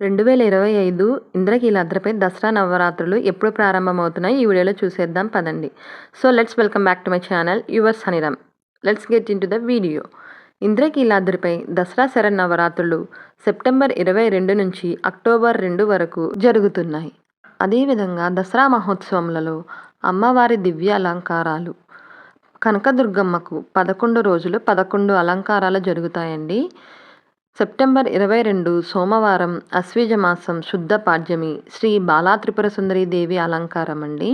రెండు వేల ఇరవై ఐదు ఇంద్రకీలాద్రిపై దసరా నవరాత్రులు ఎప్పుడు ప్రారంభమవుతున్నాయి ఈ వీడియోలో చూసేద్దాం పదండి. So let's welcome back to my channel your Saniram let's get into the video ఇంద్రకీలాద్రిపై దసరా శరణ్ నవరాత్రులు సెప్టెంబర్ ఇరవై రెండు నుంచి అక్టోబర్ రెండు వరకు జరుగుతున్నాయి. అదేవిధంగా దసరా మహోత్సవములలో అమ్మవారి దివ్య అలంకారాలు కనకదుర్గమ్మకు పదకొండు రోజులు పదకొండు అలంకారాలు జరుగుతాయండి. సెప్టెంబర్ ఇరవై రెండు సోమవారం అశ్వీజ మాసం శుద్ధ పాడ్యమి శ్రీ బాలా త్రిపుర సుందరి దేవి అలంకారం అండి.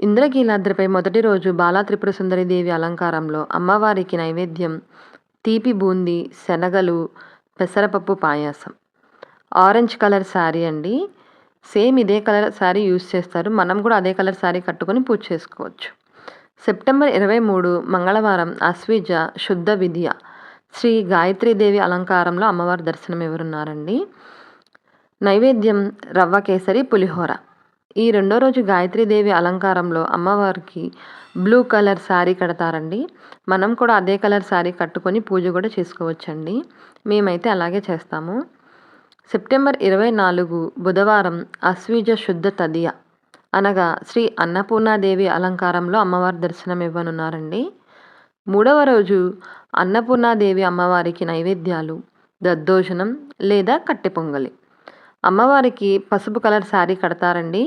ఇంద్రకీలాద్రిపై మొదటి రోజు బాలా త్రిపుర సుందరి దేవి అలంకారంలో అమ్మవారికి నైవేద్యం తీపి బూందీ శనగలు పెసరపప్పు పాయాసం. ఆరెంజ్ కలర్ శారీ అండి. సేమ్ ఇదే కలర్ శారీ యూస్ చేస్తారు. మనం కూడా అదే కలర్ శారీ కట్టుకొని పూజ చేసుకోవచ్చు. సెప్టెంబర్ ఇరవై మూడు మంగళవారం అశ్వీజ శుద్ధ విద్య శ్రీ గాయత్రీదేవి అలంకారంలో అమ్మవారి దర్శనం ఎవరున్నారండి? నైవేద్యం రవ్వ కేసరి పులిహోర. ఈ రెండో రోజు గాయత్రీదేవి అలంకారంలో అమ్మవారికి బ్లూ కలర్ శారీ కడతారండి. మనం కూడా అదే కలర్ శారీ కట్టుకొని పూజ కూడా చేసుకోవచ్చండి. మేమైతే అలాగే చేస్తాము. సెప్టెంబర్ ఇరవై నాలుగు బుధవారం అశ్వీజ శుద్ధ తదియ అనగా శ్రీ అన్నపూర్ణాదేవి అలంకారంలో అమ్మవారి దర్శనం ఇవ్వనున్నారండి. మూడవ రోజు అన్నపూర్ణాదేవి అమ్మవారికి నైవేద్యాలు దద్దోజనం లేదా కట్టె పొంగలి. అమ్మవారికి పసుపు కలర్ శారీ కడతారండి.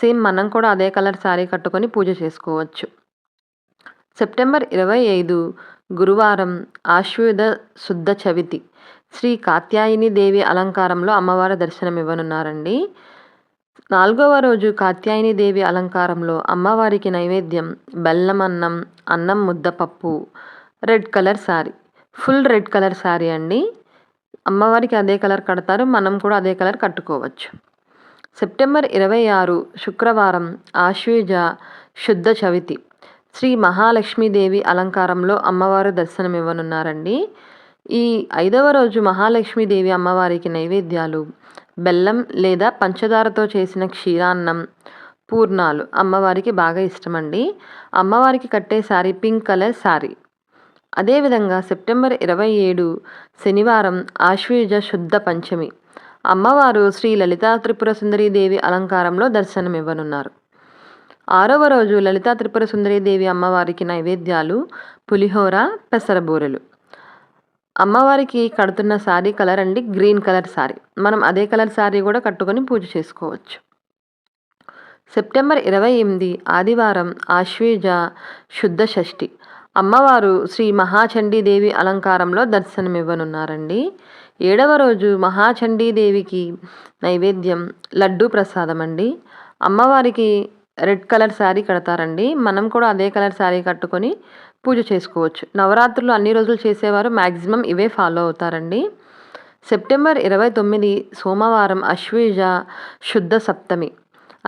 సేమ్ మనం కూడా అదే కలర్ శారీ కట్టుకొని పూజ చేసుకోవచ్చు. సెప్టెంబర్ ఇరవై ఐదు గురువారం ఆశ్వేద శుద్ధ చవితి. శ్రీ కాత్యాయిని దేవి అలంకారంలో అమ్మవారి దర్శనం ఇవ్వనున్నారండి నాలుగవ రోజు కాత్యాయని దేవి అలంకారంలో అమ్మవారికి నైవేద్యం బెల్లం అన్నం అన్నం ముద్దపప్పు red colour sari full red colour sari అండి. అమ్మవారికి అదే కలర్ కడతారు మనం కూడా అదే కలర్ కట్టుకోవచ్చు. సెప్టెంబర్ ఇరవై ఆరు శుక్రవారం ఆశ్వేజ శుద్ధ చవితి. శ్రీ మహాలక్ష్మీదేవి అలంకారంలో అమ్మవారు దర్శనం ఇవ్వనున్నారండి. ఈ ఐదవ రోజు మహాలక్ష్మీదేవి అమ్మవారికి నైవేద్యాలు బెల్లం లేదా పంచదారతో చేసిన క్షీరాన్నం పూర్ణాలు అమ్మవారికి బాగా ఇష్టమండి. అమ్మవారికి కట్టే శారీ పింక్ కలర్ శారీ. అదేవిధంగా సెప్టెంబర్ ఇరవై ఏడు శనివారం ఆశ్వీజ శుద్ధ పంచమి. అమ్మవారు శ్రీ లలితా త్రిపుర సుందరీదేవి అలంకారంలో దర్శనమివ్వనున్నారు. ఆరవ రోజు లలితా త్రిపుర సుందరీదేవి అమ్మవారికి నైవేద్యాలు పులిహోర పెసరబూరెలు. అమ్మవారికి కడుతున్న శారీ కలర్ అండి గ్రీన్ కలర్ శారీ. మనం అదే కలర్ శారీ కూడా కట్టుకొని పూజ చేసుకోవచ్చు. సెప్టెంబర్ ఇరవై ఎనిమిది ఆదివారం ఆశ్వేజ శుద్ధ షష్ఠి. అమ్మవారు శ్రీ మహాచండీదేవి అలంకారంలో దర్శనమివ్వనున్నారండి. ఏడవ రోజు మహాచండీదేవికి నైవేద్యం లడ్డూ ప్రసాదం అండి అమ్మవారికి రెడ్ కలర్ శారీ కడతారండి. మనం కూడా అదే కలర్ శారీ కట్టుకొని పూజ చేసుకోవచ్చు. నవరాత్రులు అన్ని రోజులు చేసేవారు మ్యాక్సిమం ఇవే ఫాలో అవుతారండి. సెప్టెంబర్ ఇరవై తొమ్మిది సోమవారం అశ్వేజ శుద్ధ సప్తమి.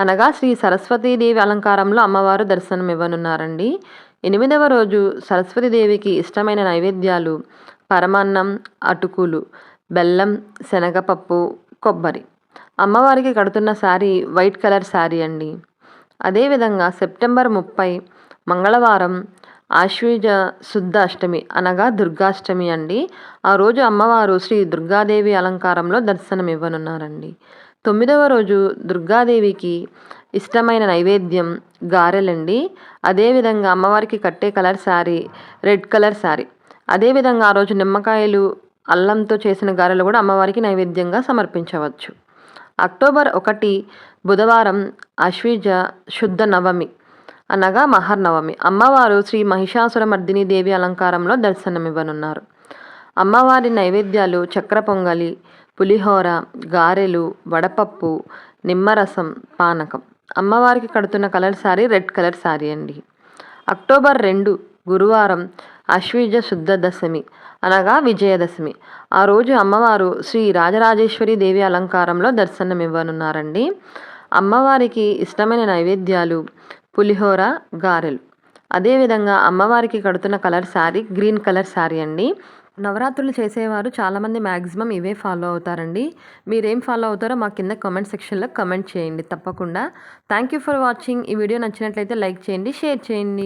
అనగా శ్రీ సరస్వతీదేవి అలంకారంలో అమ్మవారు దర్శనం ఇవ్వనున్నారండి. ఎనిమిదవ రోజు సరస్వతీదేవికి ఇష్టమైన నైవేద్యాలు పరమాన్నం అటుకులు బెల్లం శనగపప్పు కొబ్బరి. అమ్మవారికి కడుతున్న శారీ వైట్ కలర్ శారీ అండి. అదేవిధంగా సెప్టెంబర్ ముప్పై మంగళవారం ఆశ్వీజ శుద్ధ అష్టమి అనగా దుర్గాష్టమి అండి. ఆ రోజు అమ్మవారు శ్రీ దుర్గాదేవి అలంకారంలో దర్శనం ఇవ్వనున్నారండి తొమ్మిదవ రోజు దుర్గాదేవికి ఇష్టమైన నైవేద్యం గారెలండి. అదేవిధంగా అమ్మవారికి కట్టే colour sari red colour sari. అదేవిధంగా ఆ రోజు నిమ్మకాయలు అల్లంతో చేసిన గారెలు కూడా అమ్మవారికి నైవేద్యంగా సమర్పించవచ్చు. అక్టోబర్ ఒకటి బుధవారం అశ్వీజ శుద్ధ నవమి. అనగా మహర్నవమి. అమ్మవారు శ్రీ మహిషాసురమర్దిని దేవి అలంకారంలో దర్శనమివ్వనున్నారు. అమ్మవారి నైవేద్యాలు చక్ర పొంగలి పులిహోర గారెలు వడపప్పు నిమ్మరసం పానకం. అమ్మవారికి కడుతున్న colour sari red colour sari అండి. అక్టోబర్ రెండు గురువారం అశ్వీజ శుద్ధ దశమి అనగా విజయదశమి. ఆ రోజు అమ్మవారు శ్రీ రాజరాజేశ్వరి దేవి అలంకారంలో దర్శనమివ్వనున్నారండి. అమ్మవారికి ఇష్టమైన నైవేద్యాలు పులిహోర గారెలు. అదేవిధంగా అమ్మవారికి కడుతున్న colour sari green colour sari అండి. నవరాత్రులు చేసేవారు చాలామంది మ్యాక్సిమం ఇవే ఫాలో అవుతారండి. మీరేం ఫాలో అవుతారో మా కింద కామెంట్ సెక్షన్లో కమెంట్ చేయండి తప్పకుండా. Thank you for watching. ఈ వీడియో నచ్చినట్లయితే లైక్ చేయండి షేర్ చేయండి.